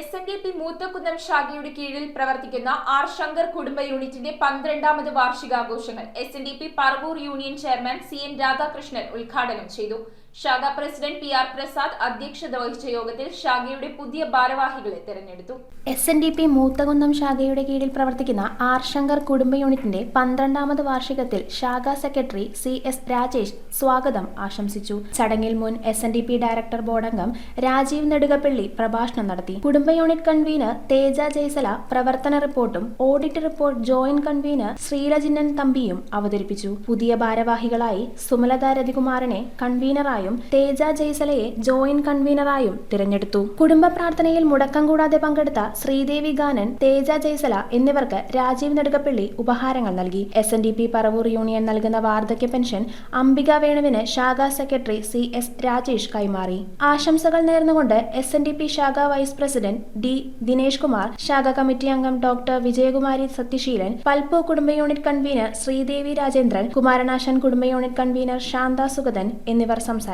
S N D P Moothakunnam ശാഖയുടെ കീഴിൽ പ്രവർത്തിക്കുന്ന ആർ ശങ്കർ കുടുംബ യൂണിറ്റിന്റെ പന്ത്രണ്ടാമത് വാർഷികാഘോഷങ്ങൾ S N D P Paravur union chairman C N Radhakrishnan ഉദ്ഘാടനം ചെയ്തു. ശാഖ പ്രസിഡന്റ് പി ആർ പ്രസാദ് അധ്യക്ഷത വഹിച്ച യോഗത്തിൽ ശാഖയുടെ പുതിയ ഭാരവാഹികളെ തെരഞ്ഞെടുത്തു. S N D P Moothakunnam ശാഖയുടെ കീഴിൽ പ്രവർത്തിക്കുന്ന ആർ ശങ്കർ കുടുംബ യൂണിറ്റിന്റെ പന്ത്രണ്ടാമത് വാർഷികത്തിൽ ശാഖാ സെക്രട്ടറി സി എസ് രാജേഷ് സ്വാഗതം ആശംസിച്ചു. ചടങ്ങിൽ മുൻ S N D P director ബോർഡംഗം Rajeev Nedukappally പ്രഭാഷണം നടത്തി. കുടുംബ യൂണിറ്റ് കൺവീനർ തേജ ജയ്സല പ്രവർത്തന റിപ്പോർട്ടും ഓഡിറ്റ് റിപ്പോർട്ട് ജോയിന്റ് കൺവീനർ ശ്രീലജിന്നൻ തമ്പിയും അവതരിപ്പിച്ചു. പുതിയ ഭാരവാഹികളായി സുമലത രതികുമാറിനെ കൺവീനറായും തേജ ജയ്സലയെ ജോയിന്റ് കൺവീനറായും തിരഞ്ഞെടുത്തു. കുടുംബ പ്രാർത്ഥനയിൽ മുടക്കം കൂടാതെ പങ്കെടുത്ത ശ്രീദേവി ഗാനൻ തേജ ജയ്സല എന്നിവർക്ക് രാജീവ് നെടുകപ്പള്ളി ഉപഹാരങ്ങൾ നൽകി. S N D P Paravur union നൽകുന്ന വാർദ്ധക്യ പെൻഷൻ അംബിക വേണുവിന് ശാഖാ സെക്രട്ടറി സി എസ് രാജേഷ് കൈമാറി. ആശംസകൾ നേർന്നുകൊണ്ട് എസ് എൻ ഡി പി ശാഖാ vice president D Dinesh Kumar ശാഖാ കമ്മിറ്റി അംഗം ഡോക്ടർ വിജയകുമാരി സത്യശീലൻ പൽപ്പു കുടുംബ യൂണിറ്റ് കൺവീനർ ശ്രീദേവി രാജേന്ദ്രൻ കുമാരനാശൻ കുടുംബ യൂണിറ്റ് കൺവീനർ ശാന്ത സുഗതൻ എന്നിവർ സംസാരിച്ചു.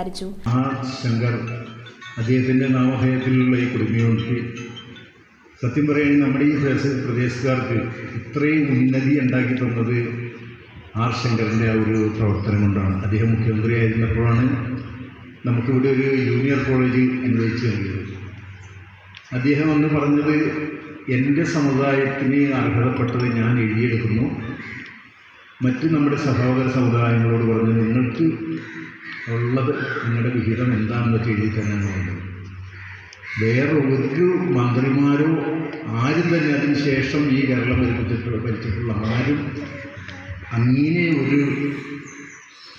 ആർ ശങ്കർ അദ്ദേഹത്തിന്റെ നാമധേയത്തിലുള്ള ഈ കുടുംബയോഗത്തിൽ സത്യം പറയുകയാണെങ്കിൽ നമ്മുടെ ഈ പ്രദേശ- പ്രദേശക്കാർക്ക് ഇത്രയും ഉന്നതി ഉണ്ടാക്കി തന്നത് ആർ ശങ്കറിന്റെ ആ ഒരു പ്രവർത്തനം കൊണ്ടാണ്. അദ്ദേഹം മുഖ്യമന്ത്രിയായിരുന്നപ്പോഴാണ് നമുക്കിവിടെ ഒരു ജൂനിയർ കോളേജ് അനുവദിച്ചു നൽകിയത് അദ്ദേഹം അന്ന് പറഞ്ഞത് എന്റെ സമുദായത്തിന് അർഹതപ്പെട്ടത് ഞാൻ എഴുതിയെടുക്കുന്നു. മറ്റ് നമ്മുടെ സഹോദര സമുദായങ്ങളോട് പറഞ്ഞ് നിങ്ങൾക്ക് ഉള്ളത് നിങ്ങളുടെ വിഹിതം എന്താണെന്ന് വെച്ച് എഴുതി തന്നെ പറഞ്ഞത് വേറെ ഒരു മന്ത്രിമാരോ ആരും തന്നെ അതിന് ശേഷം ഈ കേരളം ഭരിച്ചിട്ടുള്ള ഭരിച്ചിട്ടുള്ള ആരും അങ്ങനെ ഒരു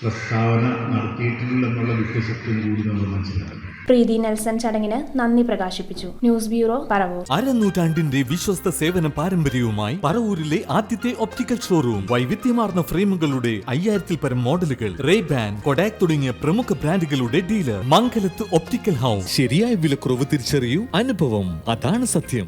പ്രസ്താവന നടത്തിയിട്ടില്ല എന്നുള്ള വിശ്വസത്വം കൂടി നമ്മൾ മനസ്സിലാക്കണം. പ്രീതി നെൽസൺ ചടങ്ങിന് നന്ദി പ്രകാശിപ്പിച്ചു. News bureau Paravur. അരനൂറ്റാണ്ടിന്റെ വിശ്വസ്ത സേവന പാരമ്പര്യവുമായി പറവൂരിലെ ആദ്യത്തെ ഒപ്റ്റിക്കൽ ഷോറൂം വൈവിധ്യമാർന്ന ഫ്രെയിമുകളുടെ അയ്യായിരത്തിൽ പരം മോഡലുകൾ റേ ബാൻ കൊഡാക് തുടങ്ങിയ പ്രമുഖ ബ്രാൻഡുകളുടെ ഡീലർ മംഗലത്ത് ഒപ്റ്റിക്കൽ ഹൗസ്. ശരിയായ വിലക്കുറവ് തിരിച്ചറിയൂ. അനുഭവം. അതാണ് സത്യം.